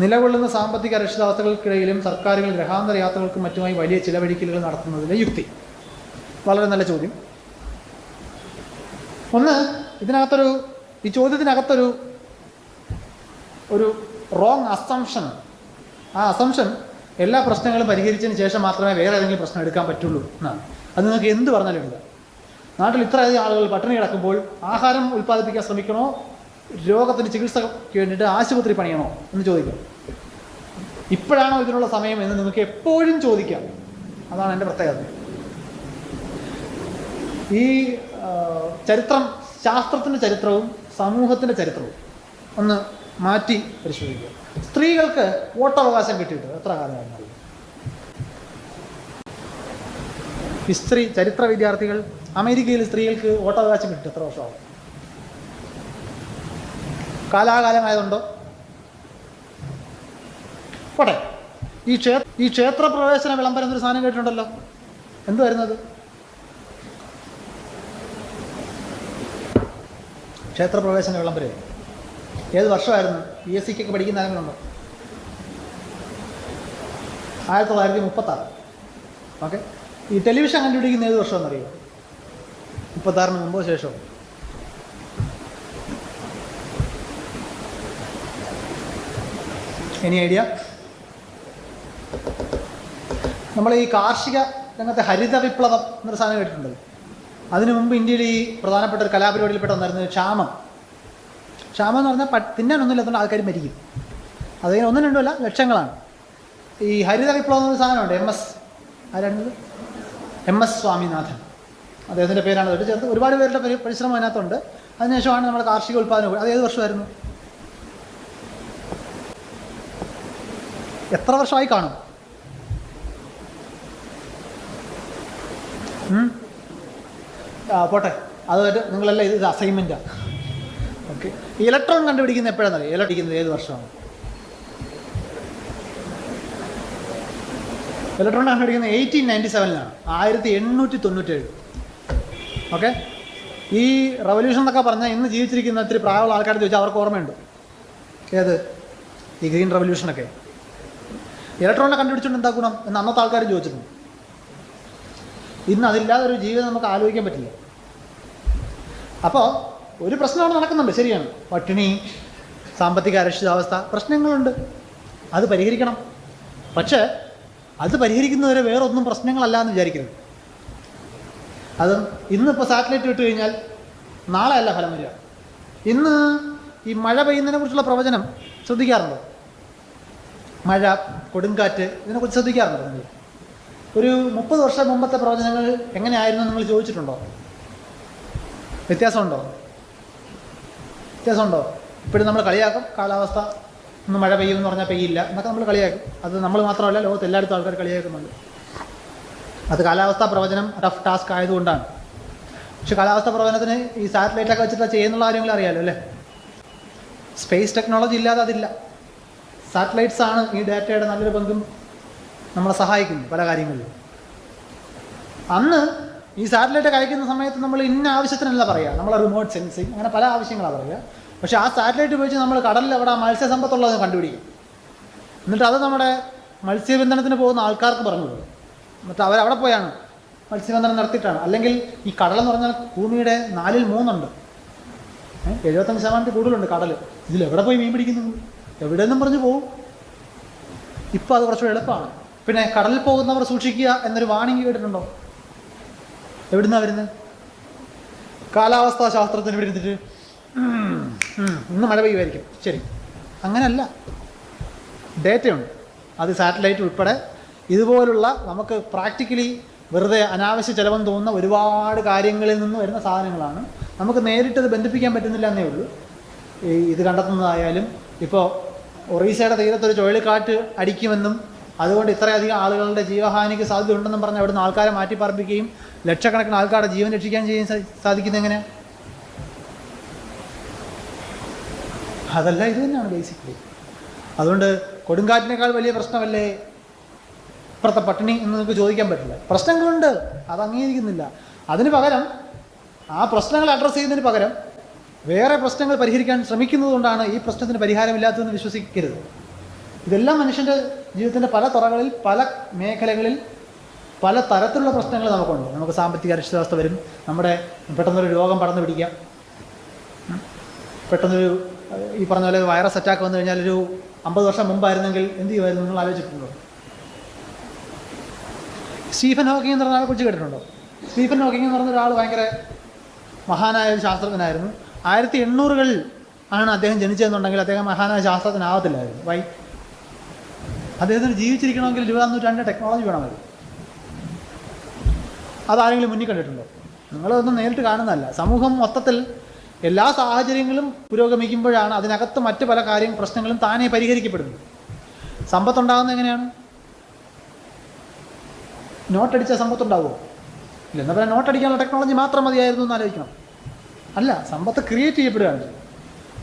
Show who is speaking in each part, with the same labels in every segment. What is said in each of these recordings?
Speaker 1: നിലകൊള്ളുന്ന സാമ്പത്തിക അരക്ഷിതാവസ്ഥകൾക്കിടയിലും സർക്കാരുകൾ ഗ്രഹാന്തര യാത്രകൾക്കും മറ്റുമായി വലിയ ചിലവഴിക്കലുകൾ നടത്തുന്നതിലെ യുക്തി. വളരെ നല്ല ചോദ്യം. ഒന്ന് ഇതിനകത്തൊരു ഈ ചോദ്യത്തിനകത്തൊരു ഒരു റോങ് അസംഷൻ ആ അസംഷൻ എല്ലാ പ്രശ്നങ്ങളും പരിഹരിച്ചതിന് ശേഷം മാത്രമേ വേറെ ഏതെങ്കിലും പ്രശ്നം എടുക്കാൻ പറ്റുള്ളൂ എന്നാണ്. അത് നിങ്ങൾക്ക് എന്ത് പറഞ്ഞാലും ഇല്ല നാട്ടിൽ ഇത്രയധികം ആളുകൾ പട്ടിണി കിടക്കുമ്പോൾ ആഹാരം ഉൽപ്പാദിപ്പിക്കാൻ ശ്രമിക്കണോ? രോഗത്തിന് ചികിത്സയ്ക്ക് വേണ്ടിയിട്ട് ആശുപത്രി പണിയണോ എന്ന് ചോദിക്കാം. ഇപ്പോഴാണോ ഇതിനുള്ള സമയം എന്ന് നിങ്ങൾക്ക് എപ്പോഴും ചോദിക്കാം. അതാണ് എന്റെ പ്രത്യേകത. ഈ ചരിത്രം ശാസ്ത്രത്തിന്റെ ചരിത്രവും സമൂഹത്തിന്റെ ചരിത്രവും ഒന്ന് മാറ്റി പരിശോധിക്കുക. സ്ത്രീകൾക്ക് വോട്ടവകാശം കിട്ടിയിട്ട് എത്ര കാലമായിരുന്നു ഹിസ്റ്ററി ചരിത്ര വിദ്യാർത്ഥികൾ അമേരിക്കയിൽ സ്ത്രീകൾക്ക് വോട്ടവകാശം കിട്ടി. എത്ര വർഷമാവും? കാലാകാലമായതുണ്ടോ പോട്ടെ. ഈ ക്ഷേത്ര ഈ ക്ഷേത്രപ്രവേശന വിളംബരം എന്നൊരു സാധനം കേട്ടിട്ടുണ്ടല്ലോ. എന്ത് വരുന്നത്? ക്ഷേത്രപ്രവേശന വിളംബരം. ഏത് വർഷമായിരുന്നു? പി എസ് സിക്കൊക്കെ പഠിക്കുന്ന ആരെങ്കിലുണ്ടോ ആയിരത്തി തൊള്ളായിരത്തി മുപ്പത്താറ്. ഓക്കെ. ഈ ടെലിവിഷൻ കണ്ടുപിടിക്കുന്ന ഏത് വർഷമെന്നറിയോ മുപ്പത്താറിന് മുമ്പോ ശേഷമോ? എനി ഐഡിയ നമ്മൾ ഈ കാർഷിക രംഗത്തെ ഹരിത വിപ്ലവം എന്നൊരു സാധനം കേട്ടിട്ടുണ്ടല്ലോ അതിനു മുമ്പ് ഇന്ത്യയിൽ ഈ പ്രധാനപ്പെട്ട ഒരു കലാപരിപാടിയിൽപ്പെട്ട ഒന്നായിരുന്നു ക്ഷാമം. ക്ഷാമം എന്ന് പറഞ്ഞാൽ തിന്നാനൊന്നുമില്ലാത്തതുകൊണ്ട് ആൾക്കാർ മരിക്കും. അതിന് ഒന്നും രണ്ടുമല്ല ലക്ഷങ്ങളാണ്. ഈ ഹരിത വിപ്ലവം എന്നൊരു സാധനമുണ്ട് എം എസ്. ആരാണത് എം എസ് സ്വാമിനാഥൻ. അദ്ദേഹത്തിന്റെ പേരാണ് ചേർത്ത് ഒരുപാട് പേരുടെ പരി- പരിശ്രമം അതിനകത്തുണ്ട്. അതിനുശേഷമാണ് നമ്മുടെ കാർഷിക ഉൽപ്പാദനം. അത് ഏത് വർഷമായിരുന്നു? എത്ര വർഷമായി കാണും? പോട്ടെ. അതുമായിട്ട് നിങ്ങളെല്ലാം ഇത് അസൈൻമെന്റാണ് ഓക്കെ ഇലക്ട്രോൺ കണ്ടുപിടിക്കുന്നത് എപ്പോഴാണെന്നറിയോ ഇലക്ട്രിക്കുന്നത് ഏത് വർഷമാണ്? ഇലക്ട്രോൺ കണ്ടുപിടിക്കുന്നത് എയ്റ്റീൻ നയന്റി സെവനിലാണ് ആയിരത്തി എണ്ണൂറ്റി തൊണ്ണൂറ്റേഴ് ഓക്കെ ഈ റവല്യൂഷൻ എന്നൊക്കെ പറഞ്ഞാൽ ഇന്ന് ജീവിച്ചിരിക്കുന്ന ഇത്തിരി പ്രായമുള്ള ആൾക്കാർ ചോദിച്ചാൽ അവർക്ക് ഓർമ്മയുണ്ട്. ഏത്? ഈ ഗ്രീൻ റവല്യൂഷനൊക്കെ ഇലക്ട്രോണിനെ കണ്ടുപിടിച്ചുകൊണ്ട് എന്താ ഗുണം എന്ന് അന്നത്തെ ആൾക്കാർ ചോദിച്ചിട്ടുണ്ട്. ഇന്ന് അതില്ലാതെ ഒരു ജീവിതം നമുക്ക് ആലോചിക്കാൻ പറ്റില്ല. അപ്പോൾ ഒരു പ്രശ്നം അവിടെ നടക്കുന്നുണ്ട് ശരിയാണ്. പട്ടിണി സാമ്പത്തിക അരക്ഷിതാവസ്ഥ പ്രശ്നങ്ങളുണ്ട്. അത് പരിഹരിക്കണം. പക്ഷേ അത് പരിഹരിക്കുന്നവരെ വേറൊന്നും പ്രശ്നങ്ങളല്ല എന്ന് വിചാരിക്കരുത്. അത് ഇന്നിപ്പോൾ സാറ്റലൈറ്റ് വിട്ട് കഴിഞ്ഞാൽ നാളെയല്ല ഫലം വരിക. ഇന്ന് ഈ മഴ പെയ്യുന്നതിനെ കുറിച്ചുള്ള പ്രവചനം ശ്രദ്ധിക്കാറുണ്ടോ? മഴ കൊടുങ്കാറ്റ് ഇതിനെക്കുറിച്ച് ശ്രദ്ധിക്കാറുണ്ടോ നിങ്ങൾ? ഒരു മുപ്പത് വർഷം മുമ്പത്തെ പ്രവചനങ്ങൾ എങ്ങനെയായിരുന്നു നിങ്ങൾ ചോദിച്ചിട്ടുണ്ടോ? വ്യത്യാസമുണ്ടോ? വ്യത്യാസമുണ്ടോ? ഇപ്പോഴും നമ്മൾ കളിയാക്കും. കാലാവസ്ഥ ഒന്ന് മഴ പെയ്യും എന്ന് പറഞ്ഞാൽ പെയ്യില്ല. എന്നൊക്കെ നമ്മൾ കളിയാക്കും. അത് നമ്മൾ മാത്രമല്ല ലോകത്ത് എല്ലായിടത്തും ആൾക്കാർ കളിയാക്കുന്നുണ്ട്. അത് കാലാവസ്ഥാ പ്രവചനം ടഫ് ടാസ്ക് ആയതുകൊണ്ടാണ്. പക്ഷെ കാലാവസ്ഥാ പ്രവചനത്തിന് ഈ സാറ്റലൈറ്റൊക്കെ വെച്ചിട്ട് ചെയ്യുന്നുള്ള കാര്യങ്ങൾ അറിയാലോ അല്ലേ? സ്പേസ് ടെക്നോളജി ഇല്ലാതെ അതില്ല. സാറ്റലൈറ്റ്സ് ആണ് ഈ ഡാറ്റയുടെ നല്ലൊരു പങ്കും നമ്മളെ സഹായിക്കുന്നത് പല കാര്യങ്ങളിലും. അന്ന് ഈ സാറ്റലൈറ്റ് അയക്കുന്ന സമയത്ത് നമ്മൾ ഇന്ന ആവശ്യത്തിനല്ല പറയുക. നമ്മളെ റിമോട്ട് സെൻസിങ് അങ്ങനെ പല ആവശ്യങ്ങളാണ് പറയുക. പക്ഷേ ആ സാറ്റലൈറ്റ് ഉപയോഗിച്ച് നമ്മൾ കടലിൽ എവിടെ മത്സ്യസമ്പത്തുള്ളത് കണ്ടുപിടിക്കും. എന്നിട്ട് അത് നമ്മുടെ മത്സ്യബന്ധനത്തിന് പോകുന്ന ആൾക്കാർക്ക് പറഞ്ഞു കൊടുക്കും. എന്നിട്ട് അവരവിടെ പോയാണ് മത്സ്യബന്ധനം നടത്തിയിട്ടാണ്. അല്ലെങ്കിൽ ഈ കടലെന്ന് പറഞ്ഞാൽ ഭൂമിയുടെ നാലിൽ മൂന്നുണ്ട്. എഴുപത്തഞ്ച് ശതമാനത്തിൽ കൂടുതലുണ്ട് കടൽ ഇതിൽ എവിടെ പോയി മീൻ പിടിക്കുന്നു? എവിടെയെന്നും പറഞ്ഞു പോവും. ഇപ്പോൾ അത് കുറച്ചുകൂടെ എളുപ്പമാണ്. പിന്നെ കടലിൽ പോകുന്നവർ സൂക്ഷിക്കുക എന്നൊരു വാണിംഗ് കേട്ടിട്ടുണ്ടോ? എവിടുന്നാ വരുന്നത്? കാലാവസ്ഥാ ശാസ്ത്രത്തിന് വിരുന്നിട്ട് ഇന്ന് മഴ പെയ്യുമായിരിക്കും. ശരി. അങ്ങനെയല്ല. ഡേറ്റയുണ്ട്. അത് സാറ്റലൈറ്റ് ഉൾപ്പെടെ. ഇതുപോലുള്ള നമുക്ക് പ്രാക്ടിക്കലി വെറുതെ അനാവശ്യ ചിലവെന്ന് തോന്നുന്ന ഒരുപാട് കാര്യങ്ങളിൽ നിന്ന് വരുന്ന സാധനങ്ങളാണ്. നമുക്ക് നേരിട്ടത് ബന്ധിപ്പിക്കാൻ പറ്റുന്നില്ല എന്നേ ഉള്ളൂ. ഈ ഇത് കണ്ടെത്തുന്നതായാലും ഇപ്പോൾ ഒറീസയുടെ തീരത്തൊരു ചുഴലിക്കാറ്റ് അടിക്കുമെന്നും അതുകൊണ്ട് ഇത്രയധികം ആളുകളുടെ ജീവഹാനിക്ക് സാധ്യത ഉണ്ടെന്നും പറഞ്ഞ് അവിടുന്ന് ആൾക്കാരെ മാറ്റി പാർപ്പിക്കുകയും ലക്ഷക്കണക്കിന് ആൾക്കാരുടെ ജീവൻ രക്ഷിക്കാൻ ചെയ്യാൻ സാധിക്കുന്ന എങ്ങനെ? അതല്ല ഇത് തന്നെയാണ് ബേസിക്കലി അതുകൊണ്ട് കൊടുങ്കാറ്റിനേക്കാൾ വലിയ പ്രശ്നമല്ലേ? ഇപ്പുറത്തെ പട്ടിണി എന്ന് നിങ്ങൾക്ക് ചോദിക്കാൻ പറ്റില്ല. പ്രശ്നങ്ങളുണ്ട് അത് അംഗീകരിക്കുന്നില്ല. അതിന് പകരം ആ പ്രശ്നങ്ങൾ അഡ്രസ്സ് ചെയ്യുന്നതിന് പകരം വേറെ പ്രശ്നങ്ങൾ പരിഹരിക്കാൻ ശ്രമിക്കുന്നതുകൊണ്ടാണ് ഈ പ്രശ്നത്തിന് പരിഹാരമില്ലാത്തതെന്ന് വിശ്വസിക്കരുത്. ഇതെല്ലാം മനുഷ്യന്റെ ജീവിതത്തിന്റെ പല തുറകളിൽ പല മേഖലകളിൽ പല തരത്തിലുള്ള പ്രശ്നങ്ങൾ നമുക്കുണ്ട്. നമുക്ക് സാമ്പത്തിക അരക്ഷിതാവസ്ഥ വരും. നമ്മുടെ പെട്ടെന്നൊരു രോഗം പടന്നു പിടിക്കാം. പെട്ടെന്നൊരു ഈ പറഞ്ഞ പോലെ വൈറസ് അറ്റാക്ക് വന്നു കഴിഞ്ഞാൽ ഒരു അമ്പത് വർഷം മുമ്പായിരുന്നെങ്കിൽ എന്ത് ചെയ്യുമായിരുന്നു? നിങ്ങൾ ആലോചിച്ചിട്ടുണ്ടോ? സ്റ്റീഫൻ ഹോക്കിംഗ് എന്ന് പറഞ്ഞ ആളെ കുറിച്ച് കേട്ടിട്ടുണ്ടോ? സ്റ്റീഫൻ ഹോക്കിംഗ് എന്ന് പറഞ്ഞ ഒരാൾ ഭയങ്കര മഹാനായ ഒരു ശാസ്ത്രജ്ഞനായിരുന്നു. ആയിരത്തി എണ്ണൂറുകളിൽ ആണ് അദ്ദേഹം ജനിച്ചതെന്നുണ്ടെങ്കിൽ അദ്ദേഹം മഹാനായ ശാസ്ത്രത്തിനാവത്തില്ലായിരുന്നു വൈ അദ്ദേഹത്തിന് ജീവിച്ചിരിക്കണമെങ്കിൽ ഇരുപതാം നൂറ്റാണ്ടിന്റെ ടെക്നോളജി വേണമായിരുന്നു. അതാരെങ്കിലും മുന്നിൽ കണ്ടിട്ടുണ്ടോ? നിങ്ങളതൊന്നും നേരിട്ട് കാണുന്നതല്ല. സമൂഹം മൊത്തത്തിൽ എല്ലാ സാഹചര്യങ്ങളും പുരോഗമിക്കുമ്പോഴാണ് അതിനകത്ത് മറ്റ് പല കാര്യ പ്രശ്നങ്ങളും താനേ പരിഹരിക്കപ്പെടുന്നത്. സമ്പത്തുണ്ടാകുന്നത് എങ്ങനെയാണ്? നോട്ടടിച്ച സമ്പത്തുണ്ടാവുമോ? ഇല്ല എന്നാൽ നോട്ടടിക്കാനുള്ള ടെക്നോളജി മാത്രം മതിയായിരുന്നു എന്ന് ആലോചിക്കണം. അല്ല സമ്പത്ത് ക്രിയേറ്റ് ചെയ്യപ്പെടുകയാണ്.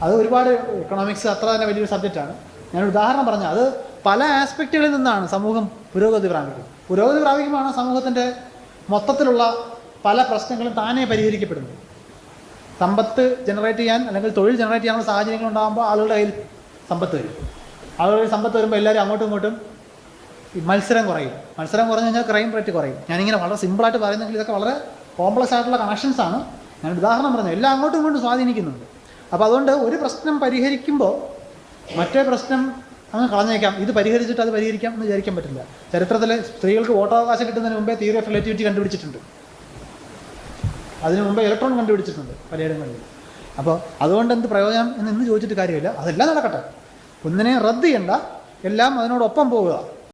Speaker 1: അത് ഒരുപാട് എക്കണോമിക്സ് അത്ര തന്നെ വലിയൊരു സബ്ജക്റ്റാണ് ഞാൻ ഉദാഹരണം പറഞ്ഞു അത് പല ആസ്പെക്റ്റുകളിൽ നിന്നാണ് സമൂഹം പുരോഗതി പ്രാപിക്കുന്നത്. പുരോഗതി പ്രാപിക്കുമ്പോഴാണ് സമൂഹത്തിന്റെ മൊത്തത്തിലുള്ള പല പ്രശ്നങ്ങളും താനേ പരിഹരിക്കപ്പെടുന്നത്. സമ്പത്ത് ജനറേറ്റ് ചെയ്യാൻ അല്ലെങ്കിൽ തൊഴിൽ ജനറേറ്റ് ചെയ്യാനുള്ള സാഹചര്യങ്ങൾ ഉണ്ടാകുമ്പോൾ ആളുകളുടെ കയ്യിൽ സമ്പത്ത് വരും. ആളുകളുടെ സമ്പത്ത് വരുമ്പോൾ എല്ലാവരും അങ്ങോട്ടും ഇങ്ങോട്ടും മത്സരം കുറയും. മത്സരം കുറഞ്ഞു കഴിഞ്ഞാൽ ക്രൈം റേറ്റ് കുറയും. ഞാനിങ്ങനെ വളരെ സിമ്പിളായിട്ട് പറയുന്നെങ്കിൽ ഇതൊക്കെ വളരെ കോംപ്ലക്സ് ആയിട്ടുള്ള കണക്ഷൻസ് ആണ്. ഞാൻ ഉദാഹരണം പറഞ്ഞു. എല്ലാം അങ്ങോട്ടും ഇങ്ങോട്ടും സ്വാധീനിക്കുന്നുണ്ട്. അപ്പോൾ അതുകൊണ്ട് ഒരു പ്രശ്നം പരിഹരിക്കുമ്പോൾ മറ്റേ പ്രശ്നം അങ്ങ് കളഞ്ഞേക്കാം. ഇത് പരിഹരിച്ചിട്ട് അത് പരിഹരിക്കാം എന്ന് വിചാരിക്കാൻ പറ്റില്ല. ചരിത്രത്തിൽ സ്ത്രീകൾക്ക് വോട്ടവകാശം കിട്ടുന്നതിന് മുമ്പേ തിയറി ഓഫ് കണ്ടുപിടിച്ചിട്ടുണ്ട്. അതിനു മുമ്പേ ഇലക്ട്രോൺ കണ്ടുപിടിച്ചിട്ടുണ്ട് പലയിടങ്ങളിൽ അപ്പോൾ അതുകൊണ്ട് എന്ത് പ്രയോജനം എന്ന് ഇന്ന് ചോദിച്ചിട്ട് കാര്യമില്ല. അതെല്ലാം നടക്കട്ടെ. ഒന്നിനെ റദ്ദ് ചെയ്യണ്ട. എല്ലാം അതിനോടൊപ്പം പോവുക.